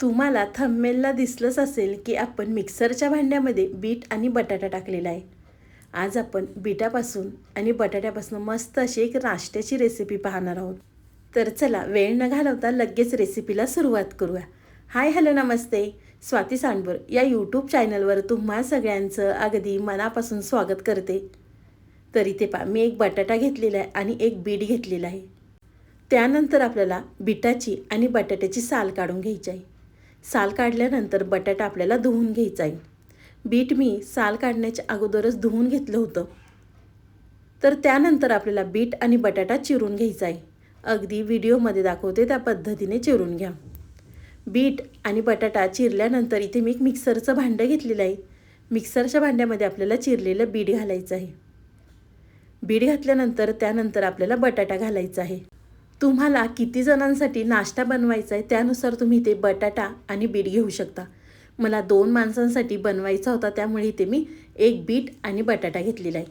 तुम्हाला थंबमेलला दिसलंच असेल की आपण मिक्सरच्या भांड्यामध्ये बीट आणि बटाटा टाकलेला आहे. आज आपण बीटापासून आणि बटाट्यापासून मस्त अशी एक नाश्त्याची रेसिपी पाहणार आहोत. तर चला वेळ न घालवता लगेच रेसिपीला सुरुवात करूया. हाय हॅलो नमस्ते. स्वाती सांडवर या यूट्यूब चॅनलवर तुम्हा सगळ्यांचं अगदी मनापासून स्वागत करते. तरी ते पा मी एक बटाटा घेतलेला आहे आणि एक बीट घेतलेला आहे. त्यानंतर आपल्याला बिटाची आणि बटाट्याची साल काढून घ्यायची आहे. साल काढल्यानंतर बटाटा आपल्याला धुवून घ्यायचा आहे. बीट मी साल काढण्याच्या अगोदरच धुवून घेतलं होतं. तर त्यानंतर आपल्याला बीट आणि बटाटा चिरून घ्यायचा आहे. अगदी व्हिडिओमध्ये दाखवते त्या पद्धतीने चिरून घ्या. बीट आणि बटाटा चिरल्यानंतर इथे मी एक मिक्सरचं भांडं घेतलेलं आहे. मिक्सरच्या भांड्यामध्ये आपल्याला चिरलेलं बीट घालायचं आहे. बीट घातल्यानंतर त्यानंतर आपल्याला बटाटा घालायचा आहे. तुम्हाला किती जणांसाठी नाश्ता बनवायचा आहे त्यानुसार तुम्ही इथे बटाटा आणि बीट घेऊ शकता. मला दोन माणसांसाठी बनवायचा होता त्यामुळे इथे मी एक बीट आणि बटाटा घेतलेला आहे.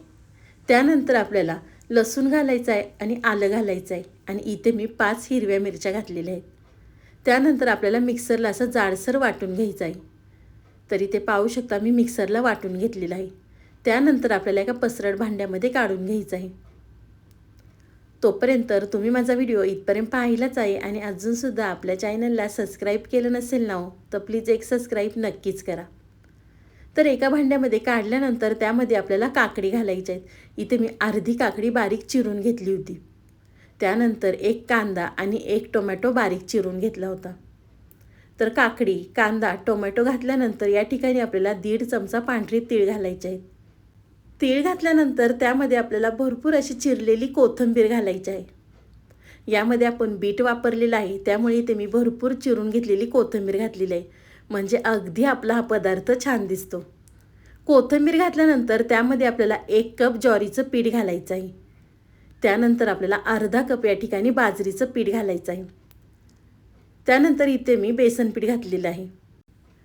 त्यानंतर आपल्याला लसूण घालायचं आहे आणि आलं घालायचं आहे आणि इथे मी पाच हिरव्या मिरच्या घातलेल्या आहेत. त्यानंतर आपल्याला मिक्सरला असं जाडसर वाटून घ्यायचं आहे. तरी ते पाहू शकता मी मिक्सरला वाटून घेतलेलं आहे. त्यानंतर आपल्याला एका पसरट भांड्यामध्ये काढून घ्यायचं आहे. तोपर्यंत तुम्ही माझा व्हिडिओ इथपर्यंत पाहिलाच आहे आणि अजूनसुद्धा आपल्या चॅनलला सबस्क्राईब केलं नसेल ना हो तर प्लीज एक सबस्क्राईब नक्कीच करा. तर एका भांड्यामध्ये काढल्यानंतर त्यामध्ये आपल्याला काकडी घालायची आहेत. इथे मी अर्धी काकडी बारीक चिरून घेतली होती. त्यानंतर एक कांदा आणि एक टोमॅटो बारीक चिरून घेतला होता. तर काकडी कांदा टोमॅटो घातल्यानंतर या ठिकाणी आपल्याला दीड चमचा पांढरी तीळ घालायचे आहेत तीळ घातल्यानंतर त्यामध्ये आपल्याला भरपूर अशी चिरलेली कोथिंबीर घालायची आहे. यामध्ये आपण बीट वापरलेलं आहे. त्यामुळे इथे मी भरपूर चिरून घेतलेली कोथिंबीर घातलेली आहे. म्हणजे अगदी आपला हा पदार्थ छान दिसतो. कोथिंबीर घातल्यानंतर त्यामध्ये आपल्याला एक कप ज्वारीचं पीठ घालायचं आहे. त्यानंतर आपल्याला अर्धा कप या ठिकाणी बाजरीचं पीठ घालायचं आहे. त्यानंतर इथे मी बेसन पीठ घातलेलं आहे.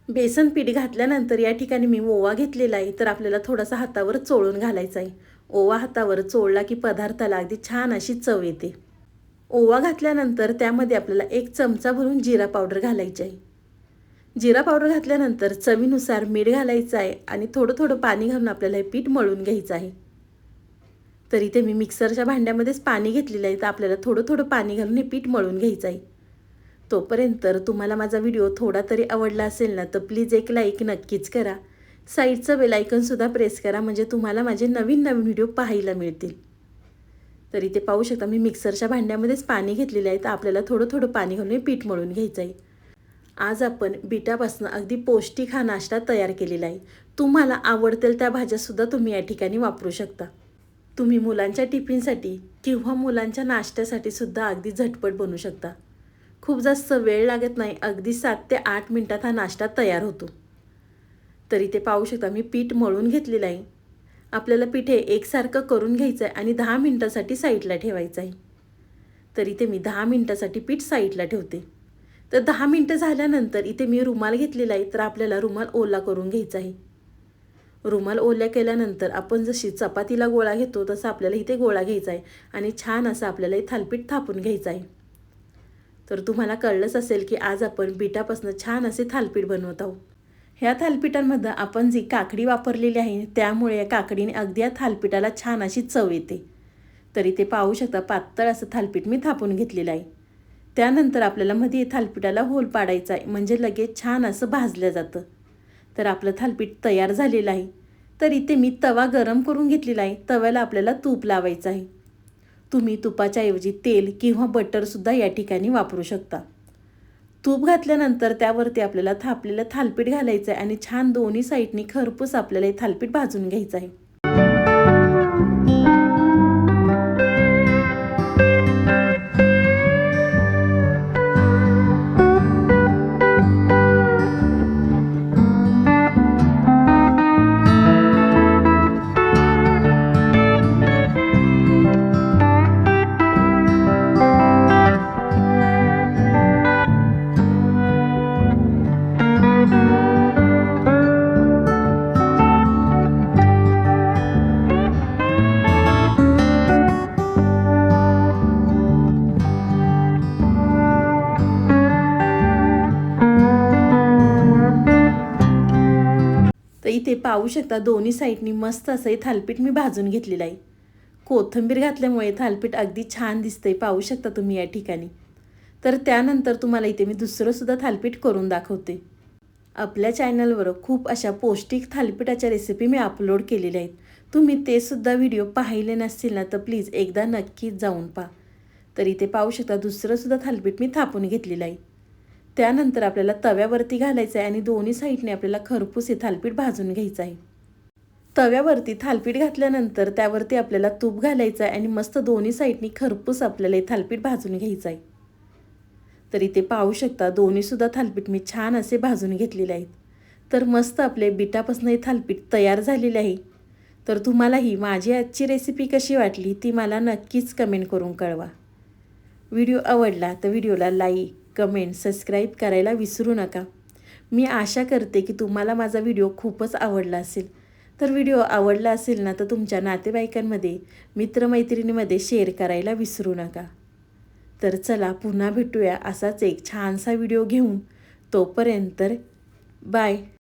बेसन पीठ घातल्यानंतर या ठिकाणी मी ओवा घेतलेला आहे. तर आपल्याला थोडासा हातावर चोळून घालायचा आहे. ओवा हातावर चोळला की पदार्थाला अगदी छान अशी चव येते. ओवा घातल्यानंतर त्यामध्ये आपल्याला एक चमचा भरून जिरा पावडर घालायची आहे. जिरा पावडर घातल्यानंतर चवीनुसार मीठ घालायचं आहे आणि थोडं थोडं पाणी घालून आपल्याला हे पीठ मळून घ्यायचं आहे. तर इथे मी मिक्सरच्या भांड्यामध्येच पाणी घेतलेलं आहे. तर आपल्याला थोडं थोडं पाणी घालून हे पीठ मळून घ्यायचं आहे. तोपर्यंत तर तुम्हाला माझा व्हिडिओ थोडा तरी आवडला असेल ना तर प्लीज एक लाईक नक्कीच करा. साईडचं बेलायकनसुद्धा प्रेस करा म्हणजे तुम्हाला माझे नवीन नवीन व्हिडिओ पाहायला मिळतील. तर इथे पाहू शकता मी मिक्सरच्या भांड्यामध्येच पाणी घेतलेलं आहे तर आपल्याला थोडं थोडं पाणी घालून पीठ मळून घ्यायचं आहे आज आपण बिटापासून अगदी पौष्टिक हा नाश्ता तयार केलेला आहे. तुम्हाला आवडतील त्या भाज्यासुद्धा तुम्ही या ठिकाणी वापरू शकता. तुम्ही मुलांच्या टिफिनसाठी किंवा मुलांच्या नाश्त्यासाठी सुद्धा अगदी झटपट बनवू शकता. खूप जास्त वेळ लागत नाही. अगदी सात ते आठ मिनटात हा नाश्ता तयार होतो. तरी ते पाहू शकता मी पीठ मळून घेतलेलं आहे. आपल्याला पीठ हे एकसारखं करून घ्यायचं आहे आणि दहा मिनटासाठी साईडला ठेवायचं आहे तर इथे मी दहा मिनटासाठी पीठ साईडला ठेवते. तर दहा मिनटं झाल्यानंतर इथे मी रुमाल घेतलेला आहे तर आपल्याला रुमाल ओला करून घ्यायचा आहे. रुमाल ओल्या केल्यानंतर आपण जशी चपातीला गोळा घेतो तसं आपल्याला इथे गोळा घ्यायचा आहे आणि छान असं आपल्याला हे थालपीठ थापून घ्यायचं आहे. तर तुम्हाला कळलंच असेल की आज आपण बिटापासून छान असे थालपीठ बनवत आहोत. ह्या थालपीठांमध्ये आपण जी काकडी वापरलेली आहे त्यामुळे या काकडीने अगदी या थालपीठाला छान अशी चव येते. तरी ते पाहू शकता पातळ असं थालपीठ मी थापून घेतलेलं आहे. त्यानंतर आपल्याला मध्ये थालपीठाला होल पाडायचा आहे म्हणजे लगेच छान असं भाजलं जातं. तर आपलं थालपीठ तयार झालेलं आहे. तर इथे मी तवा गरम करून घेतलेला आहे तव्याला आपल्याला तूप लावायचं आहे. तुम्ही तुपाच्या ऐवजी तेल किंवा बटरसुद्धा या ठिकाणी वापरू शकता. तूप घातल्यानंतर त्यावरती आपल्याला थापलेलं थालपीठ घालायचं आहे आणि छान दोन्ही साईडनी खरपूस आपल्याला हे थालपीठ भाजून घ्यायचं आहे. तर इथे पाहू शकता दोन्ही साईडनी मस्त असं हे थालपीठ मी भाजून घेतलेलं आहे. कोथिंबीर घातल्यामुळे थालपीठ अगदी छान दिसतंय पाहू शकता तुम्ही या ठिकाणी. तर त्यानंतर तुम्हाला इथे मी दुसरंसुद्धा थालपीठ करून दाखवते. आपल्या चॅनलवर खूप अशा पौष्टिक थालपीठाच्या रेसिपी मी अपलोड केलेल्या आहेत. तुम्ही ते सुद्धा व्हिडिओ पाहिले नसतील ना तर प्लीज एकदा नक्कीच जाऊन पहा. तर इथे पाहू शकता दुसरंसुद्धा थालपीठ मी थापून घेतलेलं आहे. त्यानंतर आपल्याला तव्यावरती घालायचं आहे आणि दोन्ही साईडने आपल्याला खरपूस हे थालपीठ भाजून घ्यायचं आहे. तव्यावरती थालपीठ घातल्यानंतर त्यावरती आपल्याला तूप घालायचं आहे आणि मस्त दोन्ही साईडनी खरपूस आपल्याला हे थालपीठ भाजून घ्यायचं आहे. तर इथे पाहू शकता दोन्हीसुद्धा थालपीठ मी छान असे भाजून घेतलेले आहेत. तर मस्त आपले बिटापासून हे थालपीठ तयार झालेले आहे. तर तुम्हालाही माझी आजची रेसिपी कशी वाटली ती मला नक्कीच कमेंट करून कळवा. व्हिडिओ आवडला तर व्हिडिओला लाईक कमेंट सबस्क्राईब करायला विसरू नका. मी आशा करते की तुम्हाला माझा व्हिडिओ खूपच आवडला असेल. तर व्हिडिओ आवडला असेल ना तर तुमच्या नातेवाईकांमध्ये मित्रमैत्रिणीमध्ये शेअर करायला विसरू नका. तर चला पुन्हा भेटूया असाच एक छानसा व्हिडिओ घेऊन. तोपर्यंत बाय